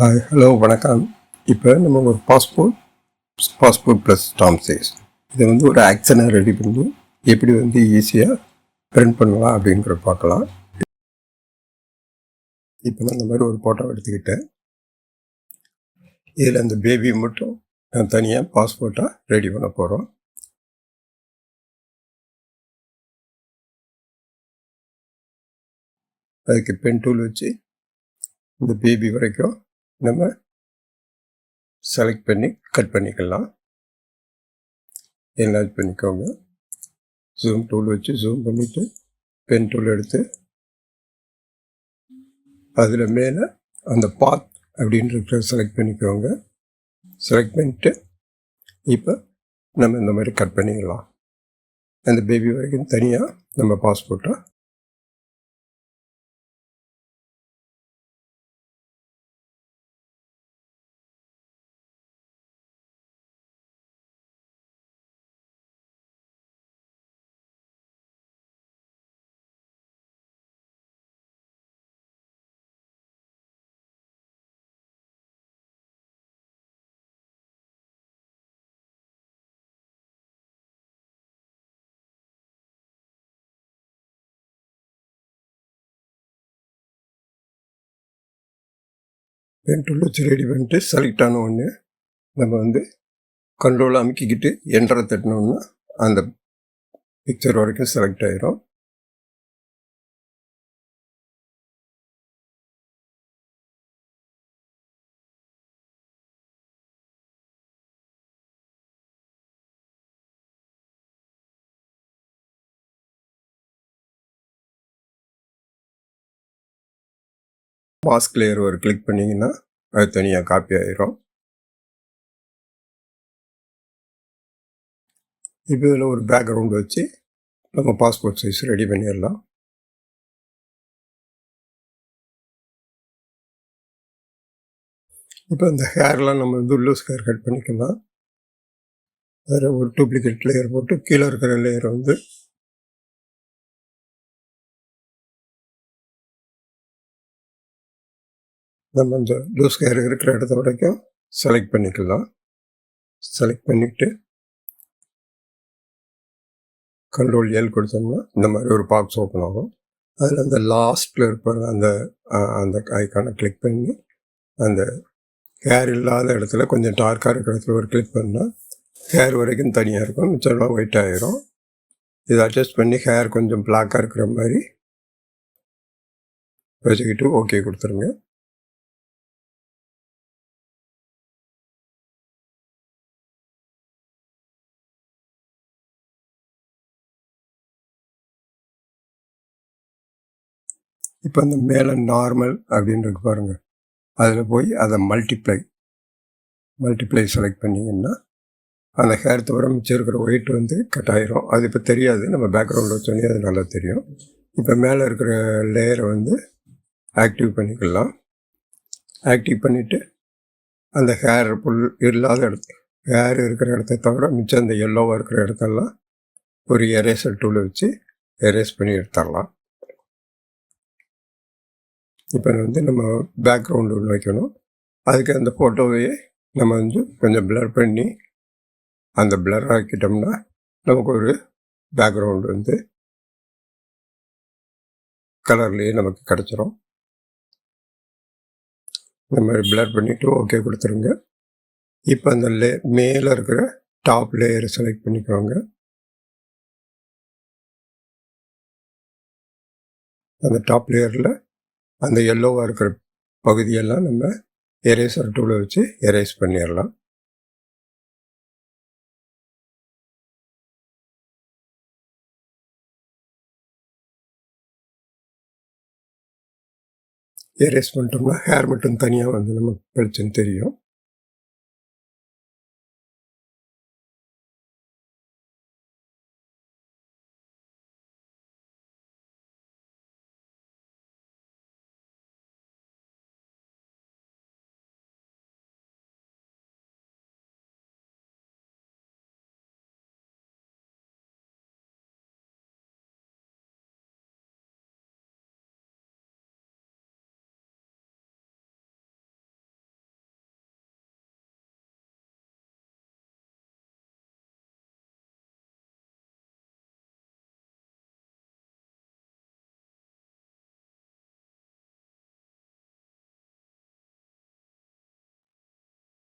Hi hello வணக்கம். இப்போ நம்ம ஒரு passport passport plus stamp size இதை வந்து ஒரு ஆக்ஷனாக ரெடி பண்ணி எப்படி வந்து ஈஸியாக பிரிண்ட் பண்ணலாம் அப்படிங்கிறத பார்க்கலாம். இப்போ நான் இந்த மாதிரி ஒரு ஃபோட்டோ எடுத்துக்கிட்டேன். இதில் அந்த பேபி மட்டும் நான் தனியாக பாஸ்போர்ட்டாக ரெடி பண்ண போகிறோம் அதுக்கு பென் டூல் வச்சு இந்த பேபி வரைக்கும் நம்ம செலக்ட் பண்ணி கட் பண்ணிக்கலாம். என்லார்ஜ் பண்ணிக்கோங்க. ஜூம் டூல் வச்சு ஜூம் பண்ணிவிட்டு பென் டூல் எடுத்து அதில் மேலே அந்த பாத் அப்படின்ற செலக்ட் பண்ணிக்கோங்க. செலக்ட் பண்ணிட்டு இப்போ நம்ம இந்த மாதிரி கட் பண்ணிக்கலாம். அந்த பேபி வரைக்கும் தனியாக நம்ம பாஸ்போர்ட்டை பென் டூல் ரெடி பண்ணிட்டு செலக்ட் ஆன உடனே நம்ம வந்து கண்ட்ரோல் அமுக்கிக்கிட்டு என்ட்ரை தட்டினோம்னா அந்த பிக்சர் வரைக்கும் செலக்ட் ஆயிரும். மாஸ்க் லேயர் ஒரு கிளிக் பண்ணிங்கன்னா அது தனியாக காப்பி ஆயிரும். இப்போ இதில் ஒரு பேக்ரவுண்ட் வச்சு நம்ம பாஸ்போர்ட் சைஸ் ரெடி பண்ணிடலாம். இப்போ இந்த ஹேர்லாம் நம்ம வந்து லூஸ் ஹேர் கட் பண்ணிக்கலாம். வேறு ஒரு டூப்ளிகேட் லேயர் போட்டு கீழே இருக்கிற லேயர் வந்து நம்ம இந்த லூஸ் ஹேர் இருக்கிற இடத்த வரைக்கும் செலக்ட் பண்ணிக்கலாம். செலக்ட் பண்ணிவிட்டு கண்ட்ரோல் எல் கொடுத்தோம்னா இந்த மாதிரி ஒரு பாக்ஸ் ஓப்பன் ஆகும். அதில் அந்த லாஸ்ட்டில் இருப்பார் அந்த அந்த ஐக்கானை கிளிக் பண்ணி அந்த ஹேர் இல்லாத இடத்துல கொஞ்சம் டார்க்காக இருக்கிற இடத்துல ஒரு கிளிக் பண்ணால் ஹேர் வரைக்கும் தனியாக இருக்கும். மிச்சம்லாம் ஒயிட் ஆகிரும் இதை அட்ஜஸ்ட் பண்ணி ஹேர் கொஞ்சம் பிளாக்காக இருக்கிற மாதிரி வச்சுக்கிட்டு ஓகே கொடுத்துருங்க. இப்போ அந்த மேலே நார்மல் அப்படின்றது பாருங்கள் அதில் போய் அதை மல்டிப்ளை மல்டிப்ளை செலக்ட் பண்ணிங்கன்னா அந்த ஹேர் தவிர மிச்சம் இருக்கிற ஒயிட் வந்து கட் ஆயிரும். அது இப்போ தெரியாது. நம்ம பேக்ரவுண்டில் வச்சோன்னே அது நல்லா தெரியும். இப்போ மேலே இருக்கிற லேயரை வந்து ஆக்டிவ் பண்ணிக்கலாம். ஆக்டிவ் பண்ணிவிட்டு அந்த ஹேர் புல் இல்லாத இடத்து ஹேர் இருக்கிற இடத்த தவிர மிச்சம் அந்த எல்லோவாக இருக்கிற இடத்தெல்லாம் ஒரு எரேசர் டூலை வச்சு எரேஸ் பண்ணி எடுத்துடலாம். இப்போ வந்து நம்ம பேக்ரவுண்டு ஒன்று வைக்கணும். அதுக்கு அந்த ஃபோட்டோவையே நம்ம வந்து கொஞ்சம் பிளர் பண்ணி அந்த பிளர் ஆக்கிட்டோம்னா நமக்கு ஒரு பேக்ரவுண்டு வந்து கலர்லேயே நமக்கு கிடச்சிரும். இந்த மாதிரி பிளர் பண்ணிவிட்டு ஓகே கொடுத்துருங்க. இப்போ அந்த லே மேலே இருக்கிற டாப் லேயரை செலக்ட் பண்ணிக்கோங்க. அந்த டாப் லேயரில் அந்த எல்லோவாக இருக்கிற பகுதியெல்லாம் நம்ம எரேசர் டூலை வச்சு எரேஸ் பண்ணிடலாம் எரேஸ் பண்ணிட்டோம்னா ஹேர் மட்டும் தனியாக வந்து நமக்கு பிரச்சனை தெரியும்.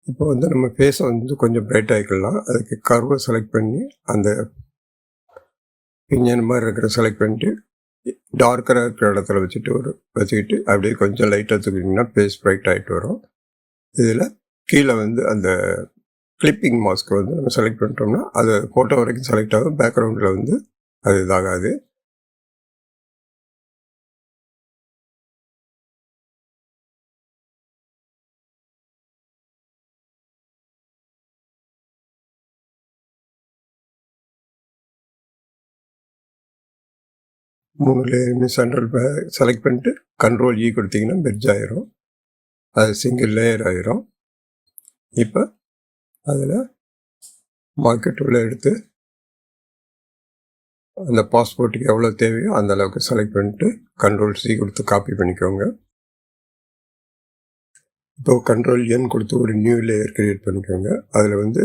இப்போ வந்து நம்ம ஃபேஸை வந்து கொஞ்சம் பிரைட் ஆகிக்கலாம் அதுக்கு கர்வை செலக்ட் பண்ணி அந்த பிஞ்சன் மாதிரி இருக்கிற செலக்ட் பண்ணிட்டு டார்க்கராக இருக்கிற இடத்துல வச்சுட்டு ஒரு வச்சுக்கிட்டு அப்படியே கொஞ்சம் லைட்டாக தூக்கிட்டிங்கன்னா ஃபேஸ் பிரைட் ஆகிட்டு வரும். இதில் கீழே வந்து அந்த கிளிப்பிங் மாஸ்க் வந்து நம்ம செலக்ட் பண்ணிட்டோம்னா அது ஃபோட்டோ வரைக்கும் செலக்ட் ஆகும். பேக்ரவுண்டில் வந்து அது இதாகாது. மூணு சென்ட்ரல் செலக்ட் பண்ணிட்டு கண்ட்ரோல் இ e கொடுத்தீங்கன்னா பெட்ஜ் ஆயிரும். அது சிங்கிள் லேயர் ஆயிரும். இப்போ அதில் மார்க்கெட் உள்ள எடுத்து அந்த பாஸ்போர்ட்டுக்கு எவ்வளோ தேவையோ அந்த அளவுக்கு செலக்ட் பண்ணிட்டு கண்ட்ரோல் சி கொடுத்து காப்பி பண்ணிக்கோங்க. இப்போ கண்ட்ரோல் என் கொடுத்து ஒரு நியூ லேயர் கிரியேட் பண்ணிக்கோங்க. அதில் வந்து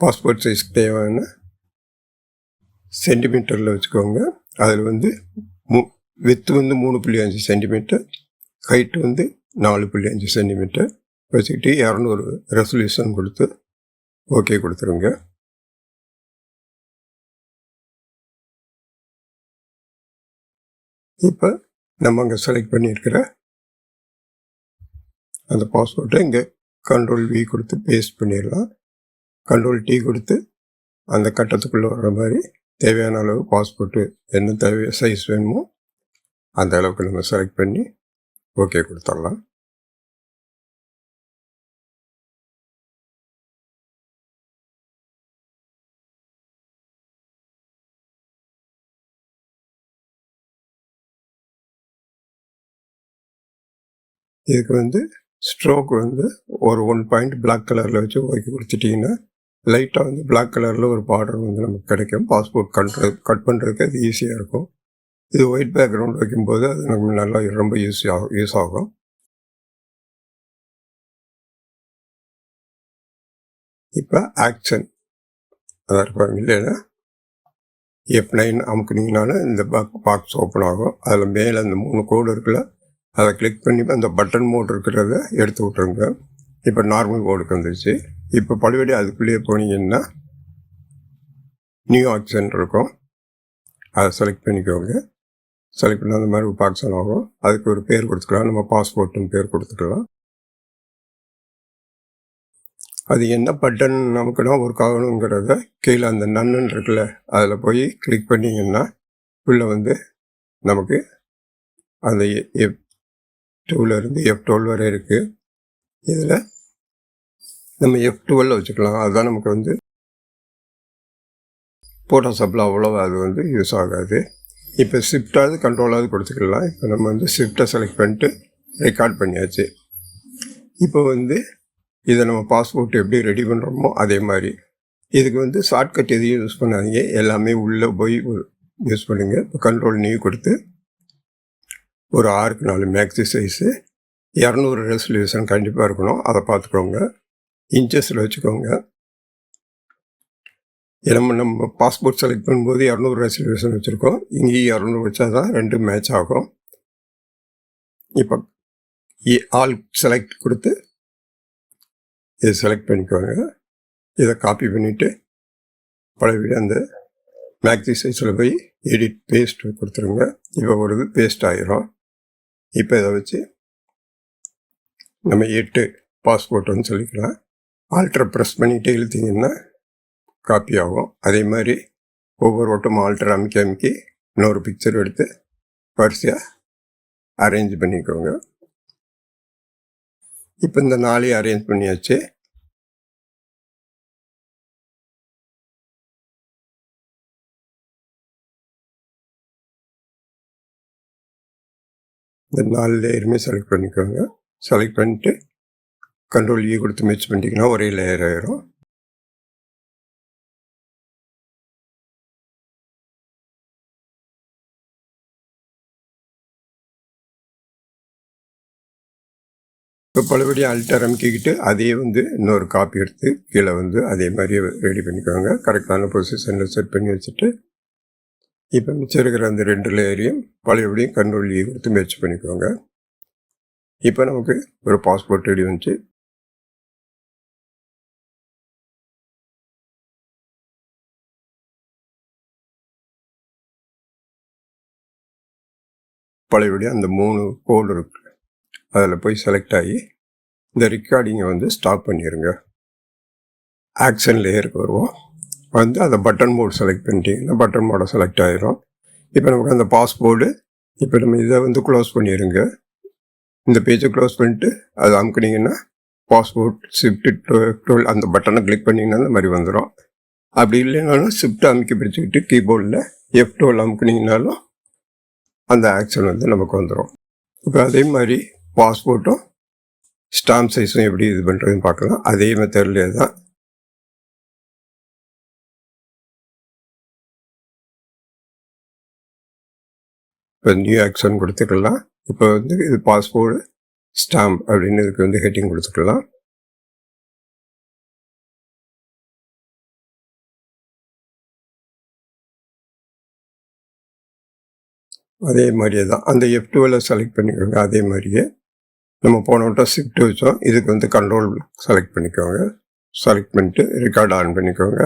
பாஸ்போர்ட் சைஸ்க்கு தேவையான சென்டிமீட்டரில் வச்சுக்கோங்க. அதில் வந்து மூ வித்து வந்து மூணு புள்ளி அஞ்சு சென்டிமீட்டர் ஹைட்டு வந்து நாலு புள்ளி அஞ்சு சென்டிமீட்டர் வச்சுக்கிட்டு இரநூறு ரெசல்யூஷன் கொடுத்து ஓகே கொடுத்துருங்க. இப்போ நம்ம அங்கே செலக்ட் பண்ணியிருக்கிற அந்த பாஸ்போர்ட்டை இங்கே கண்ட்ரோல் வி கொடுத்து பேஸ்ட் பண்ணிடலாம். கண்ட்ரோல் டி கொடுத்து அந்த கட்டத்துக்குள்ளே வர மாதிரி தேவையான அளவு பாஸ்போர்ட்டு என்ன தேவை சைஸ் வேணுமோ அந்த அளவுக்கு நம்ம செலக்ட் பண்ணி ஓகே கொடுத்துடலாம். இதுக்கு வந்து ஸ்ட்ரோக் வந்து ஒரு ஒன் பாயிண்ட் பிளாக் கலரில் வச்சு ஓகே கொடுத்துட்டிங்கன்னா லைட்டாக வந்து பிளாக் கலரில் ஒரு பார்டர் வந்து நமக்கு கிடைக்கும். பாஸ்போர்ட் கண்ட்ரு கட் பண்ணுறதுக்கு அது ஈஸியாக இருக்கும். இது ஒயிட் பேக்ரவுண்ட் வைக்கும்போது அது நமக்கு நல்லா ரொம்ப யூஸ் ஆகும் யூஸ் ஆகும். இப்போ ஆக்ஷன் அதான் இருப்பாங்க இல்லைன்னா எஃப் நைன் அமுக்குனீங்கனாலும் இந்த பாக் பாக்ஸ் ஓப்பன் ஆகும். அதில் மேலே அந்த மூணு கோடு இருக்குல்ல அதை கிளிக் பண்ணி அந்த பட்டன் மோட் இருக்கிறத எடுத்து விட்ருங்க இப்போ நார்மல் கோடுக்கு வந்துருச்சு. இப்போ பழுவடி அதுக்குள்ளேயே போனீங்கன்னா நியூ ஆக்ஷன் இருக்கும். அதை செலக்ட் பண்ணிக்கோங்க. செலக்ட் பண்ண அந்த மாதிரி ஒரு ஆக்ஷன் ஆகும். அதுக்கு ஒரு பேர் கொடுத்துக்கலாம். நம்ம பாஸ்போர்ட்டுன்னு பேர் கொடுத்துக்கலாம். அது என்ன பட்டன் நமக்குன்னா ஒரு ஆகணுங்கிறத கீழே அந்த நன்னன் இருக்குல்ல அதில் போய் கிளிக் பண்ணிங்கன்னா உள்ளே வந்து நமக்கு அந்த எஃப் டூவிலேருந்து எஃப் டுவெல் வரை இருக்குது இதில் நம்ம எஃப் டுவெல்ல வச்சுக்கலாம். அதுதான் நமக்கு வந்து ஃபோட்டோஷாப்பில் அவ்வளோ அது வந்து யூஸ் ஆகாது. இப்போ ஸ்விஃப்டாவது கண்ட்ரோலாவது கொடுத்துக்கலாம். இப்போ நம்ம வந்து ஸ்விஃப்டை செலக்ட் பண்ணிட்டு ரெக்கார்ட் பண்ணியாச்சு. இப்போ வந்து இதை நம்ம பாஸ்போர்ட் எப்படி ரெடி பண்ணுறோமோ அதே மாதிரி. இதுக்கு வந்து ஷார்ட்கட் எதையும் யூஸ் பண்ணாதீங்க. எல்லாமே உள்ளே போய் யூஸ் பண்ணுங்கள் இப்போ கண்ட்ரோல் நீ கொடுத்து ஒரு ஆறுக்கு நாலு மேக்ஸி சைஸு இரநூறு ரெசல்யூஷன் கண்டிப்பாக இருக்கணும். அதை பார்த்துக்கோங்க. இன்ச்சஸில் வச்சுக்கோங்க. நம்ம நம்ம பாஸ்போர்ட் செலக்ட் பண்ணும்போது இரநூறு ரெசர்வேஷன் வச்சுருக்கோம். இங்கேயும் இரநூறு வச்சா தான் ரெண்டு மேட்ச் ஆகும். இப்போ ஆல் செலக்ட் கொடுத்து இதை செலக்ட் பண்ணிக்கோங்க. இதை காப்பி பண்ணிவிட்டு பழைய அந்த மேக்ஸி சைஸில் போய் எடிட் பேஸ்ட் கொடுத்துருங்க. இப்போ ஒரு இது பேஸ்ட் ஆகிரும் இப்போ இதை வச்சு நம்ம எட்டு பாஸ்போர்ட்டுன்னு சொல்லிக்கலாம். ஆல்ட்ரை ப்ரெஸ் பண்ணிகிட்டே இழுத்தீங்கன்னா காப்பி ஆகும். அதே மாதிரி ஒவ்வொரு ஓட்டம் ஆல்ட்ரு அமைக்க அமுக்கி இன்னொரு பிக்சர் எடுத்து வரிசையாக அரேஞ்ச் பண்ணிக்கோங்க. இப்போ இந்த நாளையும் அரேஞ்ச் பண்ணியாச்சு. இந்த நாலு லேயருமே செலக்ட் பண்ணிக்கோங்க. செலக்ட் பண்ணிட்டு கண்ட்ரோல் ஈ e கொடுத்து மிக்ஸ் பண்ணிட்டீங்கன்னா ஒரே லேயர் ஆயிரும். இப்போ பழையபடி அல்ட்டர் அமுக்கிக்கிட்டு அதே வந்து இன்னொரு காப்பி எடுத்து கீழே வந்து அதே மாதிரி ரெடி பண்ணிக்கோங்க. கரெக்டான பொசிஷனில் செட் பண்ணி வச்சுட்டு இப்போ மிச்சம் இருக்கிற அந்த ரெண்டு லேயரையும் பழையபடியும் கண்ட்ரோல் ஈ e கொடுத்து மேட்ச் பண்ணிக்கோங்க. இப்போ நமக்கு ஒரு பாஸ்போர்ட் ரெடி வந்துச்சு. பழையபடி அந்த மூணு கோல் இருக்கு. அதில் போய் செலக்ட் ஆகி இந்த ரெக்கார்டிங்கை வந்து ஸ்டாப் பண்ணிடுங்க ஆக்ஷன் லேயருக்கு வருவோம். வந்து அதை பட்டன் மோட் செலக்ட் பண்ணிட்டீங்கன்னா பட்டன் மோடை செலக்ட் ஆகிரும் இப்போ நமக்கு அந்த பாஸ்போர்டு இப்போ நம்ம இதை வந்து க்ளோஸ் பண்ணிடுங்க இந்த பேஜை க்ளோஸ் பண்ணிட்டு அதை அமுக்குனீங்கன்னா பாஸ்போர்ட் ஷிஃப்ட் டுவெல் அந்த பட்டனை கிளிக் பண்ணிங்கன்னா அந்த மாதிரி வந்துடும் அப்படி இல்லைனாலும் ஷிஃப்ட் அமைக்க பிடிச்சிக்கிட்டு கீபோர்டில் எஃப் டுவெல் அமுக்குனீங்கனாலும் அந்த ஆக்ஷன் வந்து நமக்கு வந்துடும் இப்போ அதே மாதிரி பாஸ்போர்ட்டும் ஸ்டாம்ப் சைஸும் எப்படி இது பண்ணுறதுன்னு பார்க்கலாம். அதே மெத்தட்லேயே தான் இப்போ நியூ ஆக்ஷன் கொடுத்துக்கலாம். இப்போ வந்து இது பாஸ்போர்ட் ஸ்டாம்ப் அப்படின்னு இதுக்கு வந்து ஹெட்டிங் கொடுத்துக்கலாம். அதே மாதிரியே தான். அந்த எஃப் டுவெல் செலக்ட் பண்ணிக்கோங்க அதே மாதிரியே. நம்ம போன வட்டம் ஷிஃப்ட் வச்சோம். இதுக்கு வந்து கண்ட்ரோல் செலக்ட் பண்ணிக்கோங்க. செலக்ட் பண்ணிட்டு ரெக்கார்ட் ஆன் பண்ணிக்கோங்க.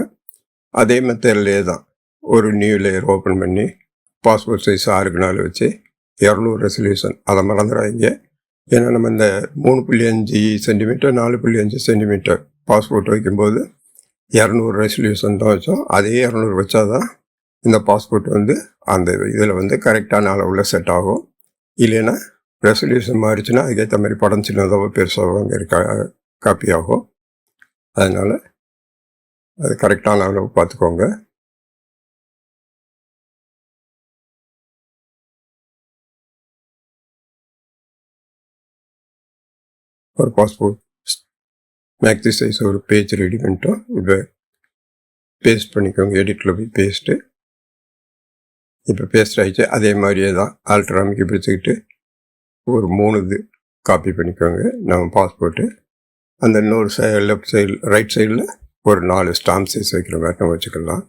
அதே மெத்தட்லேயே தான். ஒரு நியூ லேயர் ஓப்பன் பண்ணி பாஸ்போர்ட் சைஸ் ஆறுக்கு நாள் வச்சு இரநூறு ரெசல்யூஷன் அதை மறந்துடாதீங்க. ஏன்னா நம்ம இந்த மூணு புள்ளி அஞ்சு சென்டிமீட்டர் நாலு புள்ளி அஞ்சு சென்டிமீட்டர் பாஸ்போர்ட் வைக்கும்போது இரநூறு ரெசல்யூஷன் தான் வச்சோம். அதே இரநூறு வச்சாதான் இந்த பாஸ்போர்ட் வந்து அந்த இதில் வந்து கரெக்டான அளவில் செட் ஆகும். இல்லைன்னா ரெசல்யூஷன் மாறிச்சுன்னா அதுக்கேற்ற மாதிரி படம் சின்னதாக பெருசாக அங்கே இருக்கா காப்பி ஆகும். அதனால் அது கரெக்டான அளவு பார்த்துக்கோங்க. ஒரு பாஸ்போர்ட் மேக்ஸி சைஸ் ஒரு பேஜ் ரெடி பண்ணிட்டோம். இப்போ பேஸ்ட் பண்ணிக்கோங்க எடிட்டில் போய் பேஸ்ட்டு இப்போ பேஸ்ட் ஆகிடுச்சு அதே மாதிரியே தான் ஆல்ட்ரு பிடிச்சிக்கிட்டு ஒரு மூணு இது காப்பி பண்ணிக்கோங்க. நம்ம பாஸ்போர்ட்டு அந்த இன்னொரு சை லெஃப்ட் சைடு ரைட் சைடில் ஒரு நாலு ஸ்டாம்ப் சைஸ் வைக்கிற மாதிரி நம்ம வச்சுக்கலாம்.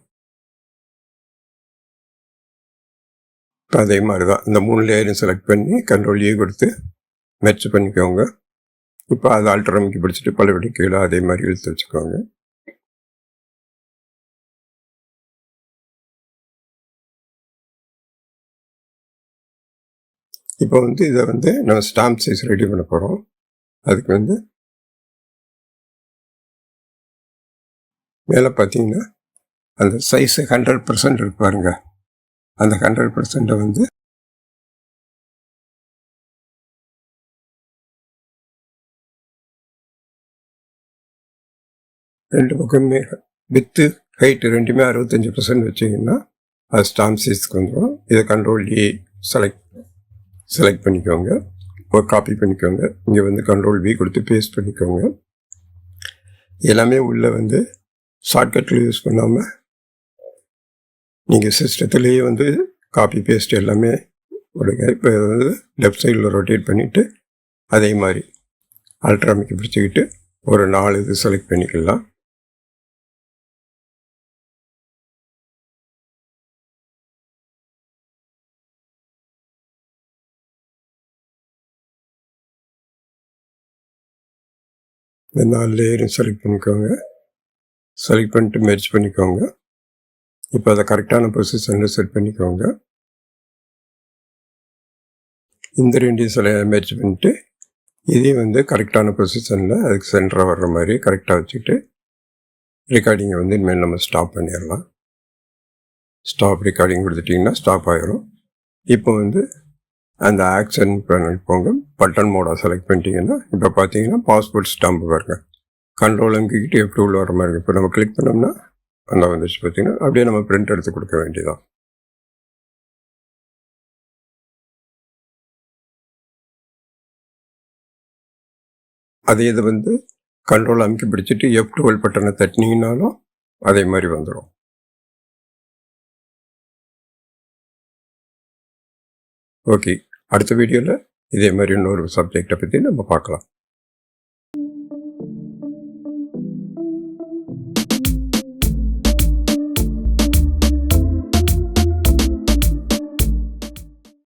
இப்போ அதே மாதிரி தான் இந்த மூணு லேயரையும் செலக்ட் பண்ணி கண்ட்ரோல் ஏ e கொடுத்து மெர்ச் பண்ணிக்கோங்க. இப்போ அதை ஆல்டர் பிடிச்சிட்டு பழுவடி கீழே அதே மாதிரி இழுத்து வச்சுக்கோங்க. இப்போ வந்து இதை வந்து நம்ம ஸ்டாம்ப் சைஸ் ரெடி பண்ண போகிறோம் அதுக்கு வந்து மேலே பார்த்தீங்கன்னா அந்த சைஸு ஹண்ட்ரட் பர்சன்ட் இருக்கு பாருங்க. அந்த ஹண்ட்ரட் பர்சன்ட்டை வந்து ரெண்டு பக்கமே வித்து ஹைட்டு ரெண்டுமே அறுபத்தஞ்சி பர்சன்ட் வச்சிங்கன்னா அது ஸ்டாம்ப் சைஸ்க்கு வந்துடும் இதை கண்ட்ரோல் ஏ செலக்ட் செலக்ட் பண்ணிக்கோங்க. ஒரு காப்பி பண்ணிக்கோங்க. இங்கே வந்து கண்ட்ரோல் வி கொடுத்து பேஸ்ட் பண்ணிக்கோங்க. எல்லாமே உள்ளே வந்து ஷார்ட்கட்டில் யூஸ் பண்ணாமல் நீங்கள் சிஸ்டத்துலேயே வந்து காப்பி பேஸ்ட் எல்லாமே கொடுங்க இப்போ வந்து லெஃப்ட் சைடில் ரொட்டேட் பண்ணிவிட்டு அதே மாதிரி. அல்ட்ராமிக்கு பிடிச்சிக்கிட்டு ஒரு நாலு இது செலக்ட் பண்ணிக்கலாம். இந்த நாலு லேயரும் செலக்ட் பண்ணிக்கோங்க. செலக்ட் பண்ணிட்டு மெர்ஜ் பண்ணிக்கோங்க. இப்போ அதை கரெக்டான பொசிஷனில் செட் பண்ணிக்கோங்க. இந்த ரெண்டையும் சில மெர்ஜ் பண்ணிட்டு இதே வந்து கரெக்டான பொசிஷனில் அதுக்கு சென்டராக வர்ற மாதிரி கரெக்டாக வச்சுக்கிட்டு ரெக்கார்டிங்கை வந்து இனிமேல் நம்ம ஸ்டாப் பண்ணிடலாம். ஸ்டாப் ரெக்கார்டிங் கொடுத்துட்டிங்கன்னா ஸ்டாப் ஆகிரும் இப்போ வந்து அந்த ஆக்ஷன் போங்க. பட்டன் மோடை செலக்ட் பண்ணிட்டீங்கன்னா இப்போ பார்த்தீங்கன்னா பாஸ்போர்ட் ஸ்டாம்ப் பாருங்க கண்ட்ரோல் அங்கிக்கிட்டு எப்படி உள்ள வர மாதிரி இப்போ நம்ம கிளிக் பண்ணோம்னா அந்த வந்துச்சு பார்த்தீங்கன்னா அப்படியே நம்ம பிரிண்ட் எடுத்து கொடுக்க வேண்டியதான் அதே இது வந்து கண்ட்ரோல் அமுக்கி பிடிச்சிட்டு எஃப் டுவெல் பட்டனை தட்டினீங்கனாலும் அதே மாதிரி வந்துடும் ஓகே அடுத்த வீடியோவில் இதே மாதிரி இன்னொரு சப்ஜெக்டை பற்றி நம்ம பார்க்கலாம்.